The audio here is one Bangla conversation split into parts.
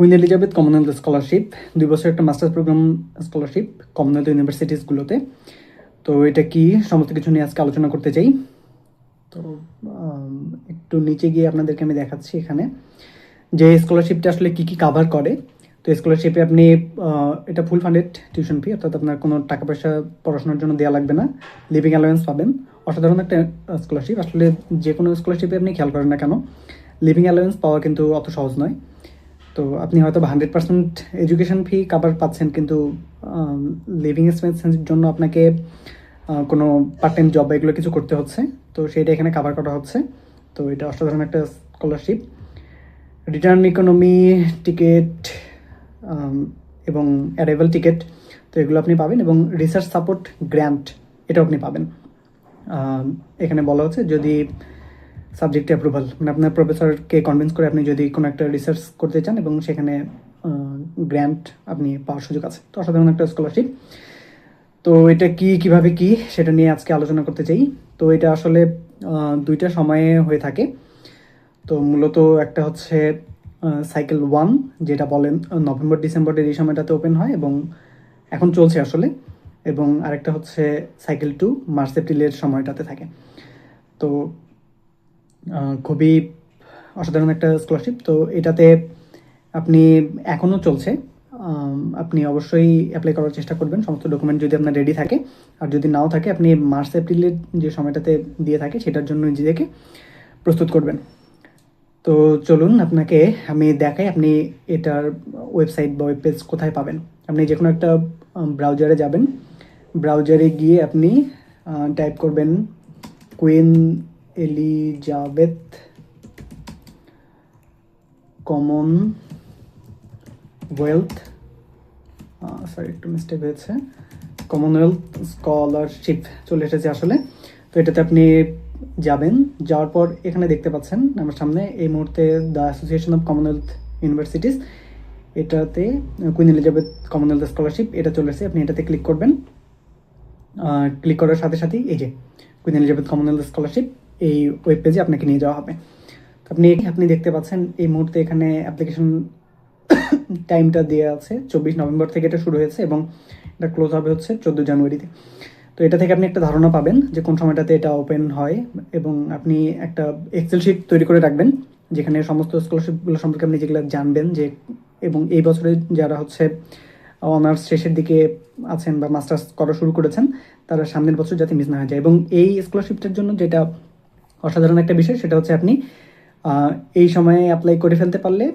কুইন এলিজাবেথ কমনওয়েলথ স্কলারশিপ দুই বছর একটা মাস্টার্স প্রোগ্রাম স্কলারশিপ কমনওয়েলথ ইউনিভার্সিটিসগুলোতে তো এটা কি, সমস্ত কিছু নিয়ে আজকে আলোচনা করতে চাই। তো একটু নিচে গিয়ে আপনাদেরকে আমি দেখাচ্ছি এখানে। যে স্কলারশিপটা আসলে কী কী কাভার করে। তো স্কলারশিপে আপনি এটা ফুল ফান্ডেড টিউশন ফি অর্থাৎ আপনার কোনো টাকা পয়সা পড়াশোনার জন্য দেওয়া লাগবে না। লিভিং অ্যালাউন্স পাবেন। অসাধারণ একটা স্কলারশিপ আসলে যে কোনো স্কলারশিপে আপনি খেয়াল করেন না কেন লিভিং অ্যালাউন্স পাওয়া কিন্তু অত সহজ নয়। তো আপনি হয়তো hundred percent education fee cover পাচ্ছেন, কিন্তু লিভিং এক্সপেন্সের জন্য আপনাকে কোনো পার্ট টাইম জব এগুলো কিছু করতে হচ্ছে। তো সেটা এখানে কাভার করা হচ্ছে। তো এটা অসাধারণ একটা স্কলারশিপ রিটার্ন ইকোনমি টিকিট এবং অ্যারাইভাল টিকিট তো এগুলো আপনি পাবেন এবং রিসার্চ সাপোর্ট গ্র্যান্ট এটাও আপনি পাবেন। এখানে বলা হচ্ছে যদি সাবজেক্ট অ্যাপ্রুভাল মানে আপনার প্রফেসরকে কনভিন্স করে আপনি যদি কোনো একটা রিসার্চ করতে চান এবং সেখানে গ্র্যান্ট আপনি পাওয়ার সুযোগ আছে। তো অসাধারণ একটা স্কলারশিপ তো এটা কি, কীভাবে কি, সেটা নিয়ে আজকে আলোচনা করতে চাই। তো এটা আসলে দুইটা সময়ে হয়ে থাকে। তো মূলত একটা হচ্ছে সাইকেল ওয়ান যেটা বলেন, নভেম্বর ডিসেম্বরের এই সময়টাতে ওপেন হয় এবং এখন চলছে আসলে। এবং আরেকটা হচ্ছে সাইকেল টু মার্চ এপ্রিলের সময়টাতে থাকে। তো খুবই অসাধারণ একটা স্কলারশিপ তো এটাতে আপনি এখনও চলছে। আপনি অবশ্যই অ্যাপ্লাই করার চেষ্টা করবেন। সমস্ত ডকুমেন্ট যদি আপনার রেডি থাকে। আর যদি নাও থাকে, আপনি মার্চ, এপ্রিলের যে সময়টাতে দিয়ে থাকে, সেটার জন্য নিজেকে প্রস্তুত করবেন। তো চলুন, আপনাকে আমি দেখাই আপনি এটার ওয়েবসাইট বা ওয়েব পেজ কোথায় পাবেন। আপনি যে কোনো একটা ব্রাউজারে যাবেন। ব্রাউজারে গিয়ে আপনি টাইপ করবেন Queen Elizabeth Commonwealth sorry একটু মিস্টেক হয়েছে। কমনওয়েলথ স্কলারশিপ চলে এসেছে আসলে। তো এটাতে আপনি যাবেন, যাওয়ার পর এখানে দেখতে পাচ্ছেন আমার সামনে এই মুহূর্তে the association of commonwealth universities এটাতে কুইন এলিজাবেথ কমনওয়েলথ স্কলারশিপ এটা চলে এসেছে। আপনি এটাতে ক্লিক করবেন। ক্লিক করার সাথে সাথেই এই যে কুইন এলিজাবেথ কমনওয়েলথ স্কলারশিপ এই ওয়েব পেজে আপনাকে নিয়ে যাওয়া হবে। আপনি আপনি দেখতে পাচ্ছেন এই মুহূর্তে এখানে অ্যাপ্লিকেশন টাইমটা দেওয়া আছে, চব্বিশ নভেম্বর থেকে এটা শুরু হয়েছে এবং এটা ক্লোজ হবে হচ্ছে চোদ্দ জানুয়ারিতে। তো এটা থেকে আপনি একটা ধারণা পাবেন যে কোন সময়টাতে এটা ওপেন হয় এবং আপনি একটা এক্সেল শিট তৈরি করে রাখবেন, যেখানে সমস্ত স্কলারশিপগুলো সম্পর্কে আপনি যেগুলো জানবেন যে, এবং এই বছরে যারা হচ্ছে অনার্স শেষের দিকে আছেন বা মাস্টার্স করা শুরু করেছেন, তারা সামনের বছর যাতে মিস না হয়ে যায়। এবং এই স্কলারশিপটার জন্য যেটা অসাধারণ একটা বিষয়, সেটা হচ্ছে আপনি এই সময়ে অ্যাপ্লাই করে ফেলতে পারলে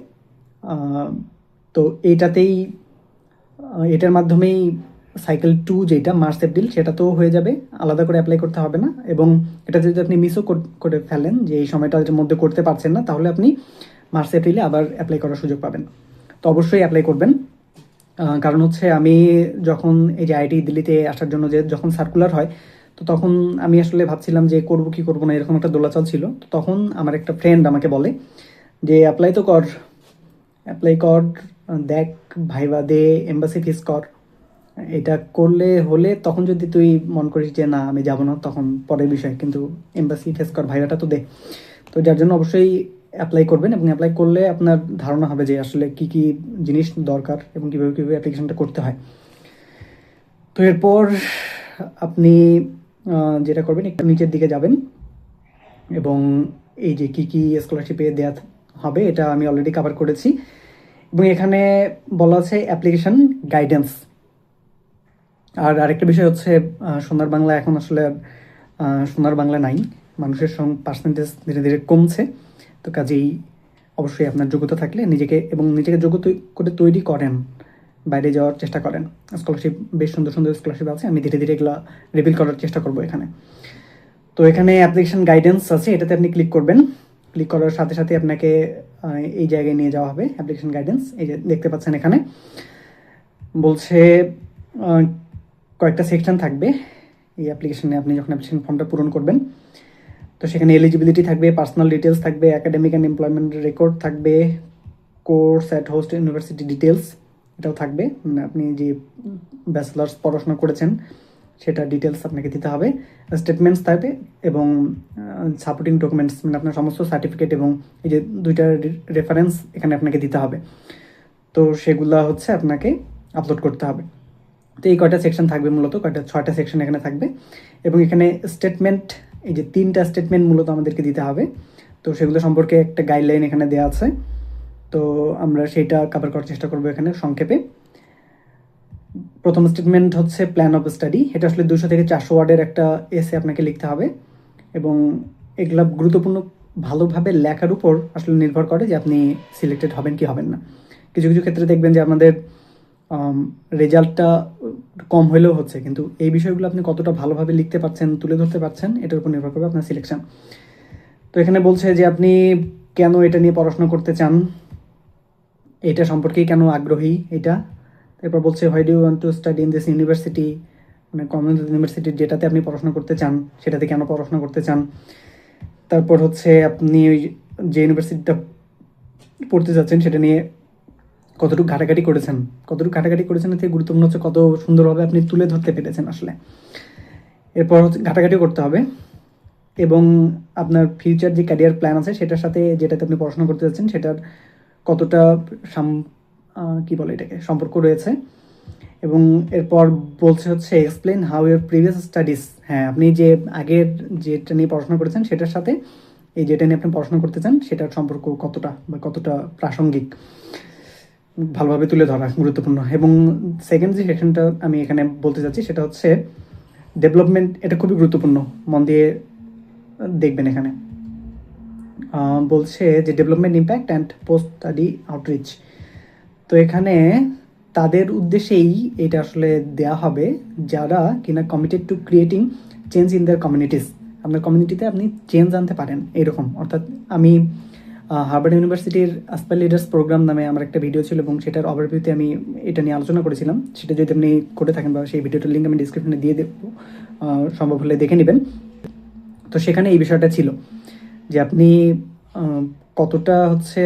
তো এইটাতেই এটার মাধ্যমেই সাইকেল টু যেটা মার্চ এপ্রিল সেটা তো হয়ে যাবে, আলাদা করে অ্যাপ্লাই করতে হবে না। এবং এটা যদি আপনি মিসও করে ফেলেন, যে এই সময়টার মধ্যে করতে পারছেন না, তাহলে আপনি মার্চ এপ্রিলে আবার অ্যাপ্লাই করার সুযোগ পাবেন। তো অবশ্যই অ্যাপ্লাই করবেন। কারণ হচ্ছে আমি যখন এই যে আইটি দিল্লিতে আসার জন্য যে, যখন সার্কুলার হয় তো তখন আমি আসলে ভাবছিলাম যে করব কি করব না, এরকম একটা দোলাচল ছিল। তো তখন আমার একটা ফ্রেন্ড আমাকে বলে যে অ্যাপ্লাই তো কর অ্যাপ্লাই কর, দেখ ভাইবা দে এম্বাসি ফিস কর। এটা করলে হলে তখন যদি তুই মন করিস যে, না, আমি যাব না, তখন পরের বিষয়, কিন্তু এম্বাসি ফেস কর, ভাইবাটা তো দে। তো যার জন্য অবশ্যই অ্যাপ্লাই করবেন এবং অ্যাপ্লাই করলে আপনার ধারণা হবে যে, আসলে কি কি জিনিস দরকার এবং কীভাবে কীভাবে অ্যাপ্লিকেশনটা করতে হয়। তো এরপর আপনি যেটা করবেন, একটু নিচের দিকে যাবেন এবং এই যে কি কি স্কলারশিপে দেওয়া হবে, এটা আমি অলরেডি কভার করেছি এবং এখানে বলা আছে অ্যাপ্লিকেশন গাইডেন্স আর আরেকটা বিষয় হচ্ছে সোনার বাংলা এখন আসলে সোনার বাংলা নাই, মানুষের সঙ্গে পার্সেন্টেজ ধীরে ধীরে কমছে, তো কাজেই অবশ্যই আপনার যোগ্যতা থাকলে নিজেকে এবং নিজেকে যোগ্য করে তৈরি করেন। বাইরে যাওয়ার চেষ্টা করেন। স্কলারশিপ বেশ সুন্দর সুন্দর স্কলারশিপ আছে। আমি ধীরে ধীরে এগুলো রিভিল করার চেষ্টা করব এখানে। তো এখানে অ্যাপ্লিকেশন গাইডেন্স আছে, এটাতে আপনি ক্লিক করবেন। ক্লিক করার সাথে সাথে আপনাকে এই জায়গায় নিয়ে যাওয়া হবে অ্যাপ্লিকেশন গাইডেন্স এই যে দেখতে পাচ্ছেন এখানে। বলছে কয়েকটা সেকশন থাকবে। এই অ্যাপ্লিকেশনে আপনি যখন অ্যাপ্লিকেশন ফর্মটা পূরণ করবেন, তো সেখানে এলিজিবিলিটি থাকবে পার্সোনাল ডিটেলস থাকবে একাডেমিক অ্যান্ড এমপ্লয়মেন্ট রেকর্ড থাকবে course at host university details এটাও থাকবে। মানে আপনি যে ব্যাচেলার্স পড়াশোনা করেছেন, সেটা ডিটেলস আপনাকে দিতে হবে। স্টেটমেন্টস থাকবে এবং সাপোর্টিং ডকুমেন্টস মানে আপনার সমস্ত সার্টিফিকেট এবং এই যে দুইটা রেফারেন্স এখানে আপনাকে দিতে হবে। তো সেগুলা হচ্ছে আপনাকে আপলোড করতে হবে। তো এই কয়টা সেকশন থাকবে মূলত? কয়টা, ছয়টা সেকশন এখানে থাকবে। এবং এখানে স্টেটমেন্ট এই যে তিনটা স্টেটমেন্ট মূলত আমাদেরকে দিতে হবে। তো সেগুলো সম্পর্কে একটা গাইডলাইন এখানে দেওয়া আছে। তো আমরা সেইটা কভার করার চেষ্টা করব এখানে সংক্ষেপে। প্রথম স্টেটমেন্ট হচ্ছে প্ল্যান অফ স্টাডি এটা আসলে দুশো থেকে চারশো ওয়ার্ডের একটা এসে আপনাকে লিখতে হবে এবং এগুলা গুরুত্বপূর্ণ ভালোভাবে লেখার উপর আসলে নির্ভর করে যে আপনি সিলেক্টেড হবেন কি হবেন না। কিছু কিছু ক্ষেত্রে দেখবেন যে আমাদের রেজাল্টটা কম হলেও হচ্ছে, কিন্তু এই বিষয়গুলো আপনি কতটা ভালোভাবে লিখতে পারছেন, তুলে ধরতে পারছেন, এটার উপর নির্ভর করবে আপনার সিলেকশন তো এখানে বলছে যে আপনি কেন এটা নিয়ে পড়াশোনা করতে চান? এটা সম্পর্কেই কেন আগ্রহী এটা? তারপর বলছে why do want to study in this university মানে কমনওয়েলথ ইউনিভার্সিটি যেটাতে আপনি পড়াশোনা করতে চান, সেটাতে কেন পড়াশোনা করতে চান? তারপর হচ্ছে, আপনি ওই যে ইউনিভার্সিটিটা পড়তে যাচ্ছেন, সেটা নিয়ে কতটুকু ঘাটাঘাটি করেছেন? কতটুকু ঘাটাঘাটি করেছেন এতে গুরুত্বপূর্ণ হচ্ছে কত সুন্দরভাবে আপনি তুলে ধরতে পেরেছেন আসলে। এরপর হচ্ছে ঘাটাঘাটি করতে হবে। এবং আপনার ফিউচার যে ক্যারিয়ার প্ল্যান আছে, সেটার সাথে যেটাতে আপনি পড়াশোনা করতে যাচ্ছেন, সেটার কতটা সাম কি বলে এটাকে, সম্পর্ক রয়েছে। এবং এরপর বলছে হচ্ছে explain how your previous studies হ্যাঁ আপনি যে আগের যেটা নিয়ে পড়াশোনা করেছেন, সেটার সাথে এই যেটা নিয়ে আপনি পড়াশোনা করতে চান, সেটার সম্পর্ক কতটা বা কতটা প্রাসঙ্গিক? ভালোভাবে তুলে ধরা গুরুত্বপূর্ণ। এবং সেকেন্ড যে সেকশনটা আমি এখানে বলতে চাচ্ছি, সেটা হচ্ছে ডেভেলপমেন্ট এটা খুবই গুরুত্বপূর্ণ। মন দিয়ে দেখবেন এখানে। বলছে যে development impact and post study outreach তো এখানে তাদের উদ্দেশ্যেই এটা আসলে দেয়া হবে, যারা কিনা committed to creating change in their communities আপনার কমিউনিটিতে আপনি চেঞ্জ আনতে পারেন, এরকম। অর্থাৎ আমি হার্ভার্ড ইউনিভার্সিটির আসপার লিডার্স প্রোগ্রাম নামে আমার একটা ভিডিও ছিল এবং সেটার ওভারভিউতে আমি এটা নিয়ে আলোচনা করেছিলাম। সেটা যদি আপনি করে থাকেন বা সেই ভিডিওটার লিঙ্ক আমি ডিসক্রিপশনে দিয়ে দেবো সম্ভব হলে দেখে নেবেন। তো সেখানে এই বিষয়টা ছিল। যে আপনি কতটা হচ্ছে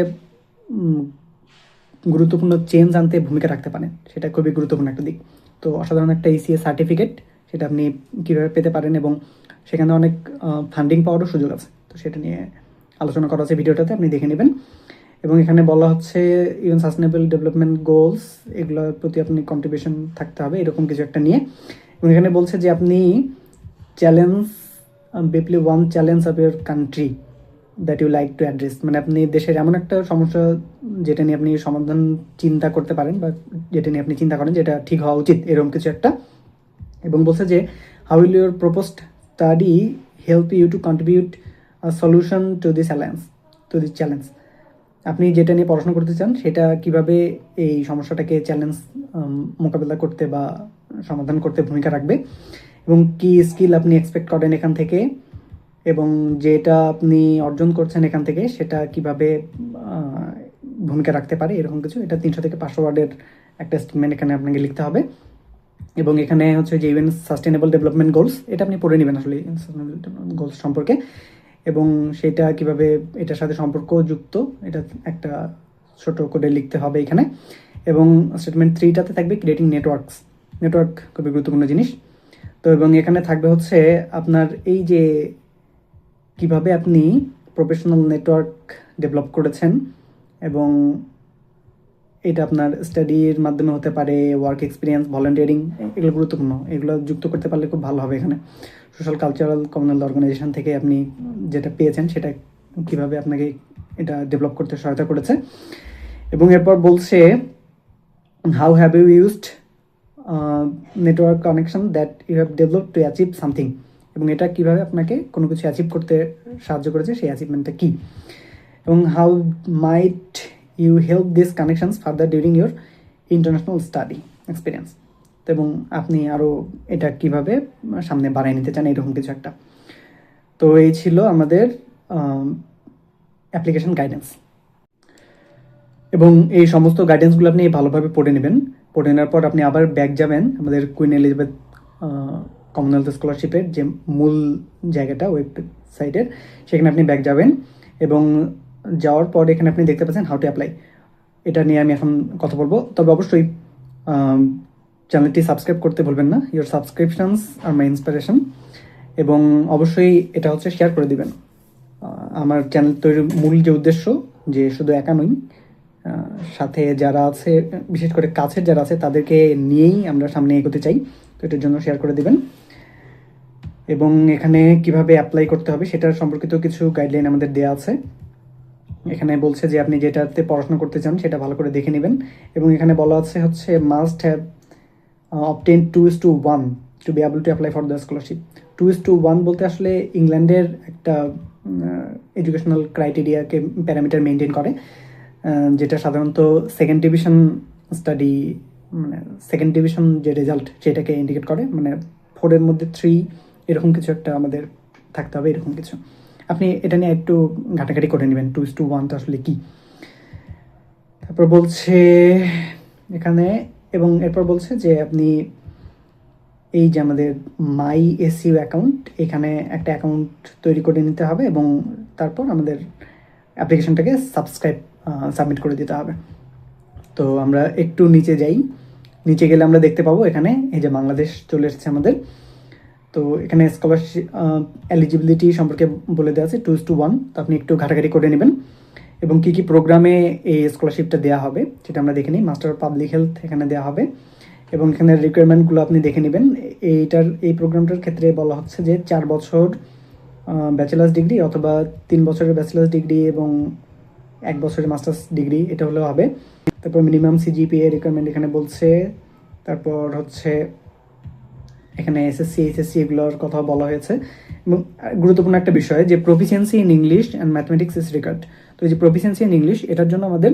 গুরুত্বপূর্ণ চেঞ্জ আনতে ভূমিকা রাখতে পারেন, সেটা খুবই গুরুত্বপূর্ণ একটা দিক। তো অসাধারণ একটা ইসিএ সার্টিফিকেট সেটা আপনি কীভাবে পেতে পারেন এবং সেখানে অনেক ফান্ডিং পাওয়ারও সুযোগ আছে। তো সেটা নিয়ে আলোচনা করা আছে ভিডিওটাতে, আপনি দেখে নেবেন। এবং এখানে বলা হচ্ছে ইভেন সাস্টেনেবল ডেভেলপমেন্ট গোলস এগুলোর প্রতি আপনি কন্ট্রিবিউশন থাকতে হবে, এরকম কিছু একটা নিয়ে। এবং এখানে বলছে যে আপনি challenge briefly one challenge of your country that you like to address মানে আপনি দেশের এমন একটা সমস্যা যেটা নিয়ে আপনি সমাধান চিন্তা করতে পারেন বা যেটা নিয়ে আপনি চিন্তা করেন যেটা ঠিক হওয়া উচিত, এরকম কিছু একটা। এবং বলছে যে how will your proposed study help you to contribute solution to this alliance to this challenge আপনি যেটা নিয়ে পড়াশোনা করতে চান, সেটা কীভাবে এই সমস্যাটাকে চ্যালেঞ্জ মোকাবেলা করতে বা সমাধান করতে ভূমিকা রাখবে? এবং কি স্কিল আপনি এক্সপেক্ট করেন এখান থেকে? এবং যেটা আপনি অর্জন করছেন এখান থেকে, সেটা কীভাবে ভূমিকা রাখতে পারে, এরকম কিছু, এটা তিনশো থেকে পাঁচশো ওয়ার্ডের একটা স্টেটমেন্ট এখানে আপনাকে লিখতে হবে। এবং এখানে হচ্ছে যে ইভেন সাস্টেনেবল ডেভেলপমেন্ট গোলস এটা আপনি পড়ে নেবেন আসলে গোলস সম্পর্কে। এবং সেটা কীভাবে, এটার সাথে সম্পর্ক যুক্ত, এটা একটা ছোট করে লিখতে হবে এখানে। এবং স্টেটমেন্ট থ্রিটাতে থাকবে ক্রিয়েটিং নেটওয়ার্কস নেটওয়ার্ক খুবই গুরুত্বপূর্ণ জিনিস। তো এবং এখানে থাকবে হচ্ছে আপনার এই যে কীভাবে আপনি প্রফেশনাল নেটওয়ার্ক ডেভেলপ করেছেন এবং এটা আপনার স্টাডির মাধ্যমে হতে পারে ওয়ার্ক এক্সপিরিয়েন্স ভলেন্টিয়ারিং এগুলো গুরুত্বপূর্ণ। এগুলো যুক্ত করতে পারলে খুব ভালো হবে এখানে। সোশ্যাল কালচারাল কমিউনাল অর্গানাইজেশন থেকে আপনি যেটা পেয়েছেন, সেটা কীভাবে আপনাকে এটা ডেভেলপ করতে সহায়তা করেছে। এবং এরপর বলছে how have you used network connection that you have develop to achieve something এবং এটা কীভাবে আপনাকে কোনো কিছু অ্যাচিভ করতে সাহায্য করেছে, সেই অ্যাচিভমেন্টটা কী? এবং how might you help this connections further during your international study experience এবং আপনি আরও এটা কীভাবে সামনে বাড়াই নিতে চান এরকম কিছু একটা। তো এই ছিল আমাদের অ্যাপ্লিকেশন গাইডেন্স এবং এই সমস্ত গাইডেন্সগুলো আপনি ভালোভাবে পড়ে নেবেন। পড়ে নেওয়ার পর আপনি আবার ব্যাক যাবেন আমাদের কুইন এলিজাবেথ কমনওয়েলথ স্কলারশিপের যে মূল জায়গাটা ওয়েবসাইটের সেখানে আপনি ব্যাক যাবেন এবং যাওয়ার পর এখানে আপনি দেখতে পাচ্ছেন হাউ টু অ্যাপ্লাই এটা নিয়ে আমি এখন কথা বলব। তবে অবশ্যই চ্যানেলটি সাবস্ক্রাইব করতে ভুলবেন না। Your subscriptions are my inspiration এবং অবশ্যই এটা হচ্ছে শেয়ার করে দিবেন। আমার চ্যানেল তৈরির মূল যে উদ্দেশ্য, যে শুধু একা নই সাথে যারা আছে, বিশেষ করে কাছের যারা আছে, তাদেরকে নিয়েই আমরা সামনে এগোতে চাই। তো এটার জন্য শেয়ার করে দিবেন। এবং এখানে কীভাবে অ্যাপ্লাই করতে হবে সেটার সম্পর্কিত কিছু গাইডলাইন আমাদের দেওয়া আছে। এখানে বলছে যে আপনি যেটাতে পড়াশোনা করতে চান সেটা ভালো করে দেখে নেবেন এবং এখানে বলা আছে হচ্ছে must have obtain two is two one to be able to apply for the scholarship two is two one বলতে আসলে ইংল্যান্ডের একটা এডুকেশনাল ক্রাইটেরিয়াকে প্যারামিটার মেনটেন করে যেটা সাধারণত সেকেন্ড ডিভিশন স্টাডি মানে সেকেন্ড ডিভিশন যে রেজাল্ট সেটাকে ইন্ডিকেট করে মানে ফোরের মধ্যে থ্রি এরকম কিছু একটা আমাদের থাকতে হবে, এরকম কিছু। আপনি এটা নিয়ে একটু ঘাটাঘাটি করে নেবেন টু টু ওয়ান তো আসলে কি? তারপর বলছে এখানে, এবং এরপর বলছে যে আপনি এই যে আমাদের মাই এসইউ অ্যাকাউন্ট এখানে একটা অ্যাকাউন্ট তৈরি করে নিতে হবে এবং তারপর আমাদের অ্যাপ্লিকেশনটাকে সাবস্ক্রাইব সাবমিট করে দিতে হবে। তো আমরা একটু নিচে যাই। নিচে গেলে আমরা দেখতে পাবো এখানে, এই যে বাংলাদেশ চলে এসেছে আমাদের। তো এখানে স্কলারশিপ এলিজিবিলিটি সম্পর্কে বলে দেওয়া আছে টু টু ওয়ান তো আপনি একটু ঘাটাঘাটি করে নেবেন। এবং কি কি প্রোগ্রামে এই স্কলারশিপটা দেওয়া হবে, সেটা আমরা দেখে নিই। মাস্টার অফ পাবলিক হেলথ এখানে দেওয়া হবে। এবং এখানে রিকোয়ারমেন্টগুলো আপনি দেখে নেবেন। এইটার, এই প্রোগ্রামটার ক্ষেত্রে বলা হচ্ছে যে চার বছর ব্যাচেলার্স ডিগ্রি অথবা তিন বছরের ব্যাচেলার্স ডিগ্রি এবং এক বছরের মাস্টার্স ডিগ্রি এটা হলেও হবে। তারপর মিনিমাম সিজিপিএ রিকোয়ারমেন্ট এখানে বলছে। তারপর হচ্ছে এখানে এসএসসি এইচএসসি এগুলোর কথা বলা হয়েছে। এবং গুরুত্বপূর্ণ একটা বিষয় যে proficiency in English and mathematics is required তো এই যে প্রফিসিয়েন্সি ইন ইংলিশ এটার জন্য আমাদের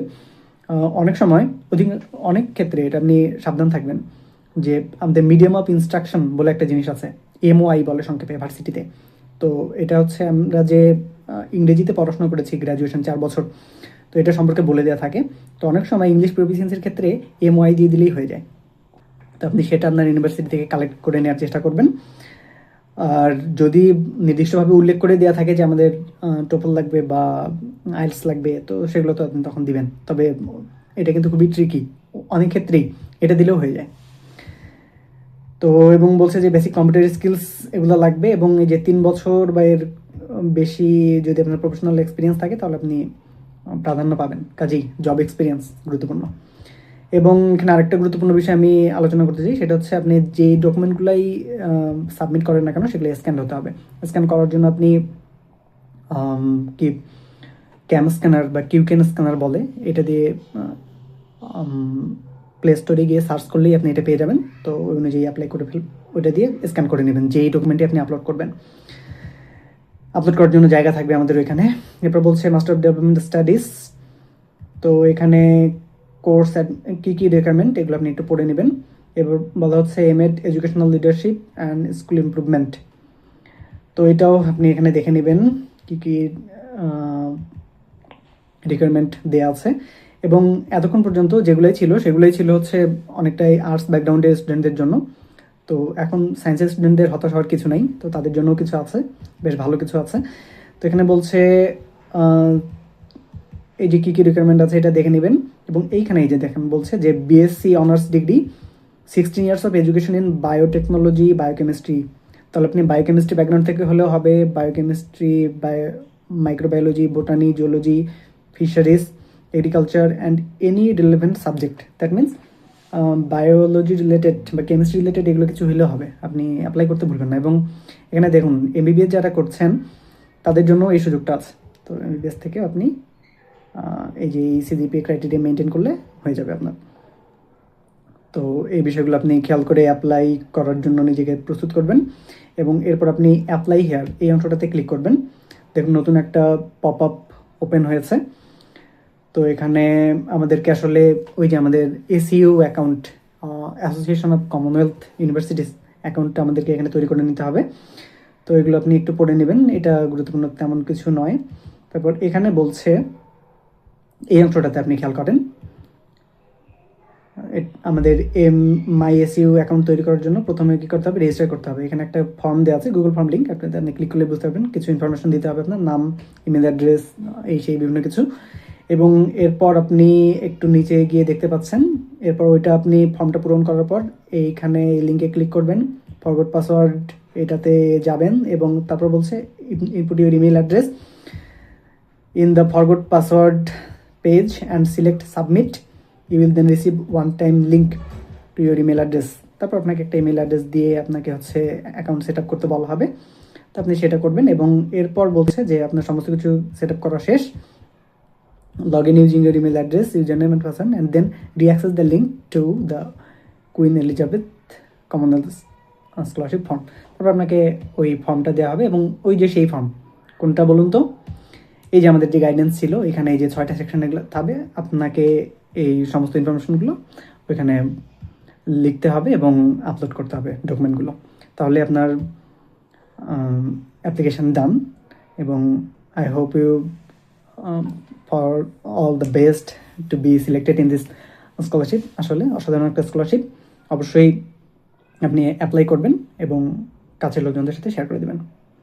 অনেক সময় অধিক, অনেক ক্ষেত্রে এটা আপনি সাবধান থাকবেন যে আমাদের মিডিয়াম অফ ইনস্ট্রাকশন বলে একটা জিনিস আছে এমওআই বলে সংক্ষেপে ভার্সিটিতে। তো এটা হচ্ছে আমরা যে ইংরেজিতে পড়াশোনা করেছি গ্র্যাজুয়েশন চার বছর, তো এটা সম্পর্কে বলে দেওয়া থাকে। তো অনেক সময় ইংলিশ প্রফিসিয়েন্সির ক্ষেত্রে এমওআই দিয়ে দিলেই হয়ে যায়। তো আপনি সেটা আপনার ইউনিভার্সিটি থেকে কালেক্ট করে নেওয়ার চেষ্টা করবেন। আর যদি নির্দিষ্টভাবে উল্লেখ করে দেওয়া থাকে যে আমাদের টোপল লাগবে বা আইলস লাগবে, তো সেগুলো তো আপনি তখন দিবেন। তবে এটা কিন্তু খুবই ট্রিকি অনেক ক্ষেত্রেই এটা দিলেও হয়ে যায়। তো এবং বলছে যে বেসিক কম্পিউটার স্কিলস এগুলো লাগবে এবং এই যে তিন বছর বা এর বেশি যদি আপনার প্রফেশনাল এক্সপিরিয়েন্স থাকে, তাহলে আপনি প্রাধান্য পাবেন। কাজেই জব এক্সপিরিয়েন্স গুরুত্বপূর্ণ। এবং এখানে আরেকটা গুরুত্বপূর্ণ বিষয় আমি আলোচনা করতে চাই, সেটা হচ্ছে আপনি যে ডকুমেন্টগুলাই সাবমিট করেন না কেন, সেগুলো স্ক্যান হতে হবে। স্ক্যান করার জন্য আপনি কি ক্যাম স্ক্যানার বা কিউকেন স্ক্যানার বলে, এটা দিয়ে প্লে স্টোরে গিয়ে সার্চ করলেই আপনি এটা পেয়ে যাবেন। তো ওই অনুযায়ী অ্যাপ্লাই করে ফেল, ওইটা দিয়ে স্ক্যান করে নেবেন, যেই ডকুমেন্টটি আপনি আপলোড করবেন। আপলোড করার জন্য জায়গা থাকবে আমাদের ওইখানে। এরপর বলছে মাস্টার অফ ডেভেলপমেন্ট স্টাডিজ তো এখানে কোর্স কী কী রিকোয়ারমেন্ট এগুলো আপনি একটু পড়ে নেবেন। এবার বলা হচ্ছে M Ed educational leadership and school improvement তো এটাও আপনি এখানে দেখে নেবেন কী কী রিকোয়ারমেন্ট দেওয়া আছে। এবং এতক্ষণ পর্যন্ত যেগুলোই ছিল, সেগুলোই ছিল হচ্ছে অনেকটাই আর্টস ব্যাকগ্রাউন্ডের স্টুডেন্টদের জন্য। তো এখন সায়েন্সের স্টুডেন্টদের হতাশ হওয়ার কিছু নাই, তো তাদের জন্য কিছু আছে, বেশ ভালো কিছু আছে। তো এখানে বলছে এই যে কী কী রিকোয়ারমেন্ট আছে এটা দেখে নেবেন। এবং এইখানে এই যে দেখেন বলছে যে BSc honours degree sixteen years of education in biotechnology biochemistry তাহলে আপনি বায়োকেমিস্ট্রি ব্যাকগ্রাউন্ড থেকে হলেও হবে biochemistry bio microbiology botany geology fisheries agriculture and any relevant subject that means biology related বা কেমিস্ট্রি রিলেটেড এগুলো কিছু হলেও হবে। আপনি অ্যাপ্লাই করতে ভুলবেন না। এবং এখানে দেখুন এমবিবিএস যারা করছেন, তাদের জন্য এই সুযোগটা আছে। তো এমবিবিএস থেকে আপনি এই যে এই সিজিপি ক্রাইটেরিয়া মেনটেন করলে হয়ে যাবে আপনার। তো এই বিষয়গুলো আপনি খেয়াল করে অ্যাপ্লাই করার জন্য নিজেকে প্রস্তুত করবেন এবং এরপর আপনি অ্যাপ্লাই হেয়ার এই অংশটাতে ক্লিক করবেন। দেখুন, নতুন একটা পপ আপ ওপেন হয়েছে। তো এখানে আমাদেরকে আসলে ওই যে আমাদের ACO account Association of Commonwealth Universities অ্যাকাউন্টটা আমাদেরকে এখানে তৈরি করে নিতে হবে। তো এগুলো আপনি একটু পড়ে নেবেন, এটা গুরুত্বপূর্ণ তেমন কিছু নয়। তারপর এখানে বলছে এই অংশটাতে আপনি খেয়াল করেন। আমাদের এম, মাই এসইউ অ্যাকাউন্ট তৈরি করার জন্য প্রথমে কী করতে হবে? রেজিস্টার করতে হবে। এখানে একটা ফর্ম দেওয়া আছে, গুগল ফর্ম লিঙ্ক। আপনি আপনি ক্লিক করলে বুঝতে পারবেন, কিছু ইনফরমেশন দিতে হবে আপনার, নাম, ইমেল অ্যাড্রেস, এই সেই বিভিন্ন কিছু। এবং এরপর আপনি একটু নিচে গিয়ে দেখতে পাচ্ছেন, এরপর ওইটা আপনি ফর্মটা পূরণ করার পর এইখানে এই লিঙ্কে ক্লিক করবেন ফরওয়ার্ড পাসওয়ার্ড এটাতে যাবেন এবং তারপর বলছে input your email address in the forgot password page and select submit you will then receive one time link to your email address তারপর আপনাকে একটা ইমেল অ্যাড্রেস দিয়ে আপনাকে হচ্ছে অ্যাকাউন্ট সেট আপ করতে বলা হবে। তো আপনি সেটা করবেন এবং এরপর বলছে যে আপনার সমস্ত কিছু সেট আপ করা শেষ। Log in using your email address username and password, and then re-access the link to the Queen Elizabeth Commonwealth scholarship form তারপর আপনাকে ওই ফর্মটা দেওয়া হবে এবং ওই যে সেই ফর্ম কোনটা বলুন তো? এই যে আমাদের যে গাইডেন্স ছিল, এখানে এই যে ছয়টা সেকশন এগুলো থাকবে, আপনাকে এই সমস্ত ইনফরমেশনগুলো ওইখানে লিখতে হবে এবং আপলোড করতে হবে ডকুমেন্টগুলো তাহলে আপনার অ্যাপ্লিকেশান ডান এবং I hope you for all the best to be selected in this scholarship আসলে অসাধারণ একটা স্কলারশিপ অবশ্যই আপনি অ্যাপ্লাই করবেন এবং কাছের লোকজনদের সাথে শেয়ার করে দেবেন।